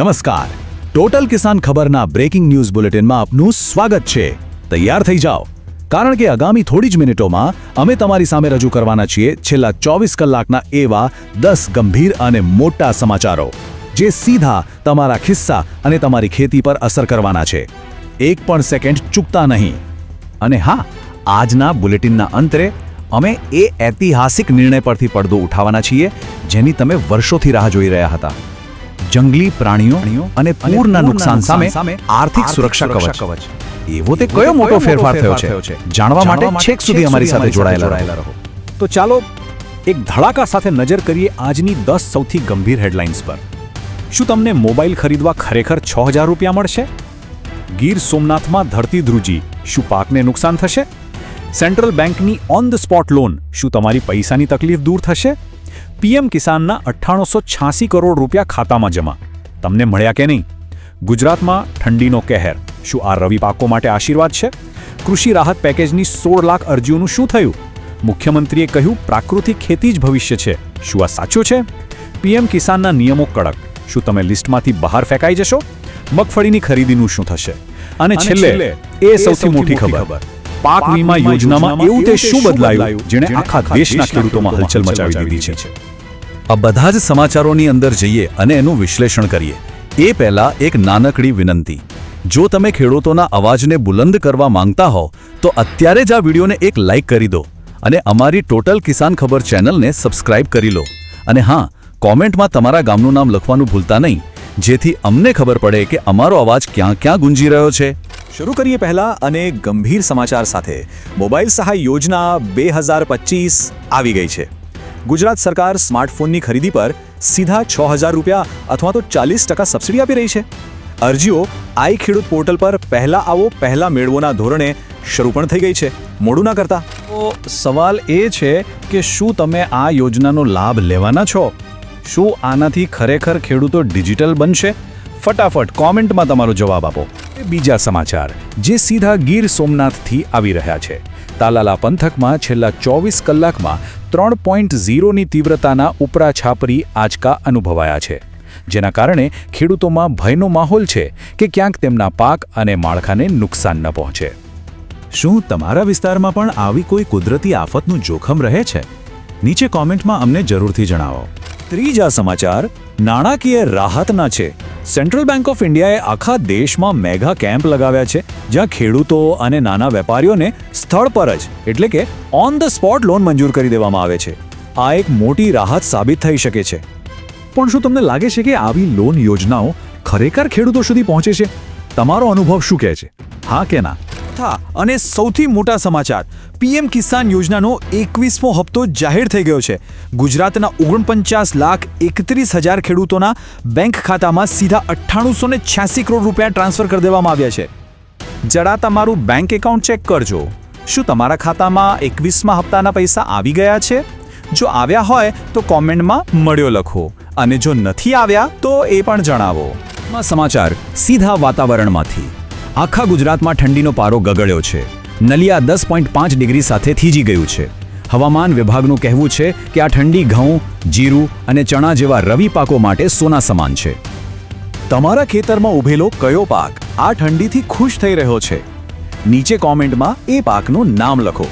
નમસ્કાર. ટોટલ કિસાન ખબરના બ્રેકિંગ ન્યૂઝ બુલેટિનમાં આપનું સ્વાગત છે. તૈયાર થઈ જાઓ. કારણ કે આગામી થોડી જ મિનિટોમાં અમે તમારી સામે રજૂ કરવાના છીએ છેલ્લા ચોવીસ કલાકના એવા દસ ગંભીર અને મોટા સમાચારો, જે સીધા તમારા ખિસ્સા અને તમારી ખેતી પર અસર કરવાના છે. એક પણ સેકન્ડ ચૂકતા નહીં. અને હા, આજના બુલેટિનના અંતરે અમે એ ઐતિહાસિક નિર્ણય પરથી પડદો ઉઠાવવાના છીએ, જેની તમે વર્ષોથી રાહ જોઈ રહ્યા હતા. જંગલી પ્રાણીઓ અને પૂરના નુકસાન સામે આર્થિક સુરક્ષા કવચ. એવો તે કયો મોટો ફેરફાર થયો છે? જાણવા માટે છેક સુધી અમારી સાથે જોડાયેલા રહો. તો ચાલો એક ધડાકા સાથે નજર કરીએ આજની દસ સૌથી ગંભીર હેડલાઇન્સ પર. શું તમને મોબાઈલ ખરીદવા ખરેખર છ હજાર રૂપિયા મળશે? ગીર સોમનાથમાં ધરતી ધ્રુજી શું પાકને નુકસાન થશે? સેન્ટ્રલ બેંકની ઓન ધ સ્પોટ લોન શું તમારી પૈસાની તકલીફ દૂર થશે? પીએમ કિસાનના અઠ્ઠાણુંસો છ્યાસી કરોડ રૂપિયા ખાતામાં જમા. તમને મળ્યા કે નહીં? ગુજરાતમાં ઠંડીનો કહેર. શું આ રવિ પાકો માટે આશીર્વાદ છે? કૃષિ રાહત પેકેજની સોળ લાખ અરજીઓનું શું થયું? મુખ્યમંત્રીએ કહ્યું પ્રાકૃતિક ખેતી જ ભવિષ્ય છે. શું આ સાચું છે? પીએમ કિસાનના નિયમો કડક. શું તમે લિસ્ટમાંથી બહાર ફેંકાઈ જશો? મગફળીની ખરીદીનું શું થશે? અને છેલ્લે એ સૌથી મોટી ખબર. પાક વીમા યોજનામાં એવું તે શું બદલાયું? જેણે આખા દેશના ખેડૂતોમાં હલચલ મચાવી દીધી છે. આ બધા જ સમાચારોની અંદર જઈએ અને એનું વિશ્લેષણ કરીએ. એ પહેલાં એક નાનકડી વિનંતી. જો તમે ખેડૂતોના અવાજને બુલંદ કરવા માંગતા હો, તો અત્યારે જ આ વિડીયોને એક લાઇક કરી દો અને અમારી ટોટલ કિસાન ખબર ચેનલને સબસ્ક્રાઇબ કરી લો. અને હા, કોમેન્ટમાં તમારા ગામનું નામ લખવાનું ભૂલતા નહીં, જેથી અમને ખબર પડે કે અમારો અવાજ ક્યાં ક્યાં ગુંજી રહ્યો છે. શરૂ કરીએ પહેલા અને ગંભીર સમાચાર સાથે. મોબાઈલ સહાય યોજના બે આવી ગઈ છે. ગુજરાત સરકાર સ્માર્ટફોનની ખરીદી પર સીધા છ હજાર રૂપિયા અથવા તો ચાલીસ ટકા સબસિડી આપી રહી છે. અરજીઓ આઈ ખેડૂત પોર્ટલ પર પહેલા આવો, પહેલા મેળવોના ધોરણે શરૂ પણ થઈ ગઈ છે. મોડું ના કરતા. તો સવાલ એ છે કે શું તમે આ યોજનાનો લાભ લેવાના છો? શું આનાથી ખરેખર ખેડૂતો ડિજિટલ બનશે? ફટાફટ કોમેન્ટમાં તમારો જવાબ આપો. બીજા સમાચાર. જે સીધા ગીર સોમનાથથી આવી રહ્યા છે. તાલાલા પંથકમાં છેલ્લા ચોવીસ કલાકમાં ત્રણ પોઈન્ટ ઝીરોની તીવ્રતાના ઉપરા છાપરી આંચકા અનુભવાયા છે, જેના કારણે ખેડૂતોમાં ભયનો માહોલ છે કે ક્યાંક તેમના પાક અને માળખાને નુકસાન ન પહોંચે. શું તમારા વિસ્તારમાં પણ આવી કોઈ કુદરતી આફતનું જોખમ રહે છે? નીચે કોમેન્ટમાં અમને જરૂરથી જણાવો. ત્રીજા સમાચાર, નાણાકીય રાહતના છે. સેન્ટ્રલ બેંક ઓફ ઇન્ડિયાએ આખા દેશમાં મેગા કેમ્પ લગાવ્યા છે, જ્યાં ખેડૂતો અને નાના વેપારીઓને સ્થળ પર જ, એટલે કે ઓન ધ સ્પોટ લોન મંજૂર કરી દેવામાં આવે છે. આ એક મોટી રાહત સાબિત થઈ શકે છે. પણ શું તમને લાગે છે કે આવી લોન યોજનાઓ ખરેખર ખેડૂતો સુધી પહોંચે છે? તમારો અનુભવ શું કહે છે? હા કે ના? હા અને સૌથી મોટા સમાચાર. પીએમ કિસાન યોજનાનો એકવીસમો હપ્તો જાહેર થઈ ગયો છે. ગુજરાતના ઓગણપચાસ લાખ એકત્રીસ હજાર ખેડૂતોના બેંક ખાતામાં સીધા અઠ્ઠાણુંસો ને છ્યાસી કરોડ રૂપિયા ટ્રાન્સફર કરી દેવામાં આવ્યા છે. જરા તમારું બેંક એકાઉન્ટ ચેક કરજો. શું તમારા ખાતામાં એકવીસમા હપ્તાના પૈસા આવી ગયા છે? જો આવ્યા હોય તો કોમેન્ટમાં મળ્યો લખો. અને જો નથી આવ્યા તો એ પણ જણાવો. સમાચાર, સીધા વાતાવરણમાંથી. આખા ગુજરાતમાં ઠંડીનો પારો ગગડ્યો છે. નલિયા દસ પોઈન્ટ પાંચ ડિગ્રી સાથે થીજી ગયું છે. હવામાન વિભાગનું કહેવું છે કે આ ઠંડી ઘઉં, જીરું અને ચણા જેવા રવિ પાકો માટે સોના સમાન છે. તમારા ખેતરમાં ઉભેલો કયો પાક આ ઠંડીથી ખુશ થઈ રહ્યો છે? નીચે કોમેન્ટમાં એ પાકનું નામ લખો.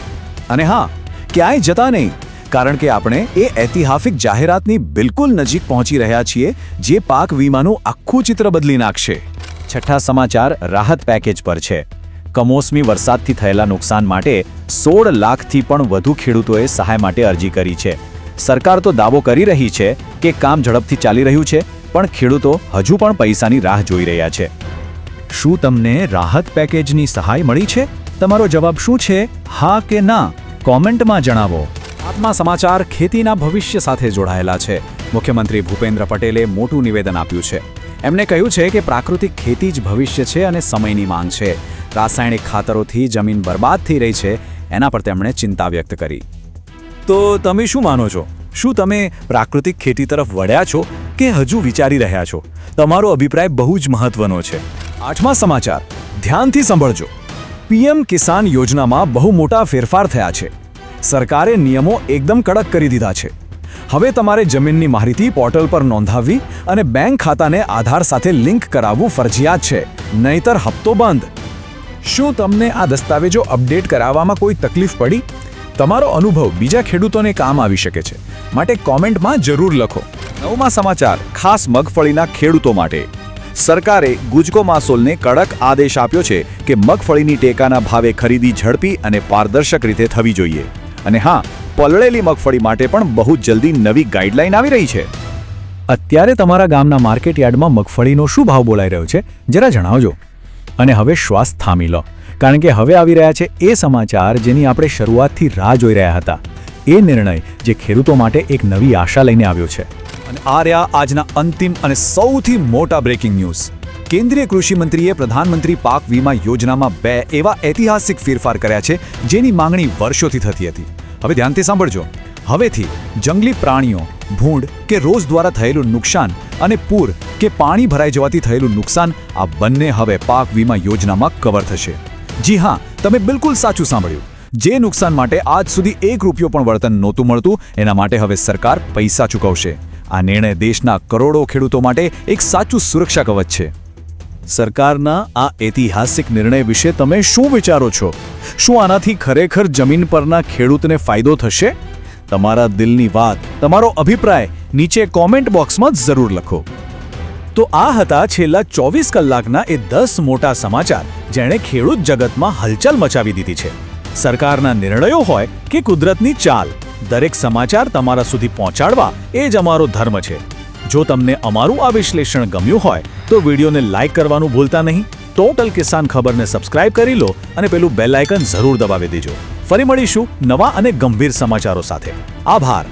અને હા, ક્યાંય જતા નહીં, કારણ કે આપણે એ ઐતિહાસિક જાહેરાતની બિલકુલ નજીક પહોંચી રહ્યા છીએ, જે પાક વીમાનું આખું ચિત્ર બદલી નાખશે. છઠ્ઠા સમાચાર રાહત પેકેજ પર છે. કમોસમી વરસાદથી થયેલા નુકસાન માટે સોળ લાખથી પણ વધુ ખેડૂતોએ સહાય માટે અરજી કરી છે. સરકાર તો દાવો કરી રહી છે કે કામ ઝડપથી ચાલી રહ્યું છે, પણ ખેડૂતો હજુ પણ પૈસાની રાહ જોઈ રહ્યા છે. શું તમને રાહત પેકેજની સહાય મળી છે? તમારો જવાબ શું છે? હા કે ના? કોમેન્ટમાં જણાવો. આત્મા સમાચાર ખેતીના ભવિષ્ય સાથે જોડાયેલા છે. મુખ્યમંત્રી ભૂપેન્દ્ર પટેલે મોટું નિવેદન આપ્યું છે. એમણે કહ્યું છે કે પ્રાકૃતિક ખેતી જ ભવિષ્ય છે અને સમયની માંગ છે. રાસાયણિક ખાતરોથી જમીન બરબાદ થઈ રહી છે, એના પર તેમણે ચિંતા વ્યક્ત કરી. તો તમે શું માનો છો? શું તમે પ્રાકૃતિક ખેતી તરફ વળ્યા છો કે હજુ વિચારી રહ્યા છો? તમારો અભિપ્રાય બહુ જ મહત્વનો છે. આઠમા સમાચાર. ધ્યાનથી સાંભળજો. પીએમ કિસાન યોજનામાં બહુ મોટા ફેરફાર થયા છે. સરકારે નિયમો એકદમ કડક કરી દીધા છે. હવે તમારે જમીનની માહિતી પોર્ટલ પર નોંધાવવી અને બેંક ખાતાને આધાર સાથે લિંક કરાવવું ફરજિયાત છે. નહીતર હપ્તો બંધ. શું તમને આ દસ્તાવેજો અપડેટ કરાવવામાં કોઈ તકલીફ પડી? તમારો અનુભવ બીજા ખેડૂતોને કામ આવી શકે છે. માટે કોમેન્ટમાં જરૂર લખો. નવમા સમાચાર, ખાસ મગફળીના ખેડૂતો માટે. સરકારે ગુજકો માસોલને કડક આદેશ આપ્યો છે કે મગફળીની ટેકાના ભાવે ખરીદી ઝડપી અને પારદર્શક રીતે થવી જોઈએ. અને હા પલળેલી મગફળી માટે પણ બહુ જલ્દી નવી ગાઈડલાઈન આવી રહી છે. અત્યારે તમારા ગામના માર્કેટ યાર્ડમાં મગફળીનો શું ભાવ બોલાઈ રહ્યો છે, જરા જણાવજો. અને હવે શ્વાસ થામી લો, કારણ કે હવે આવી રહ્યા છે એ સમાચાર જેની આપણે શરૂઆતથી રાહ જોઈ રહ્યા હતા. એ નિર્ણય જે ખેડૂતો માટે એક નવી આશા લઈને આવ્યો છે. અને આ રહ્યા આજના અંતિમ અને સૌથી મોટા બ્રેકિંગ ન્યૂઝ. કેન્દ્રીય કૃષિમંત્રીએ પ્રધાનમંત્રી પાક વીમા યોજનામાં બે એવા ઐતિહાસિક ફેરફાર કર્યા છે, જેની માંગણી વર્ષોથી થતી હતી. હવે ધ્યાનથી સાંભળજો. હવેથી જંગલી પ્રાણીઓ, ભૂંડ કે રોજ દ્વારા થયેલું નુકસાન અને પૂર કે પાણી ભરાઈ જવાથી થયેલું નુકસાન આ બંને હવે પાક વીમા યોજનામાં કવર થશે. જી હા, તમે બિલકુલ સાચું સાંભળ્યું. જે નુકસાન માટે આજ સુધી એક રૂપિયો પણ વળતર નહોતું મળતું, એના માટે હવે સરકાર પૈસા ચૂકવશે. આ નિર્ણય દેશના કરોડો ખેડૂતો માટે એક સાચું સુરક્ષા કવચ છે. સરકારના આ ઐતિહાસિક નિર્ણય વિશે તમે શું વિચારો છો? શું આનાથી ખરેખર જમીન પરના ખેડૂતને ફાયદો થશે? તમારા દિલની વાત, તમારો અભિપ્રાય નીચે કોમેન્ટ બોક્સમાં જરૂર લખો. તો આ હતા છેલ્લા ચોવીસ કલાકના એ દસ મોટા સમાચાર જેણે ખેડૂત જગતમાં હલચલ મચાવી દીધી છે. સરકારના નિર્ણયો હોય કે કુદરતની ચાલ, દરેક સમાચાર તમારા સુધી પહોંચાડવા એ જ અમારો ધર્મ છે. જો તમને અમારું આ વિશ્લેષણ ગમ્યું હોય, તો વિડીયોને લાઇક કરવાનું ભૂલતા નહીં. ટોટલ કિસાન ખબરને સબસ્ક્રાઇબ કરી લો અને પેલું બેલ આઇકન જરૂર દબાવી દેજો. ફરી મળીશું નવા અને ગંભીર સમાચારો સાથે. આભાર.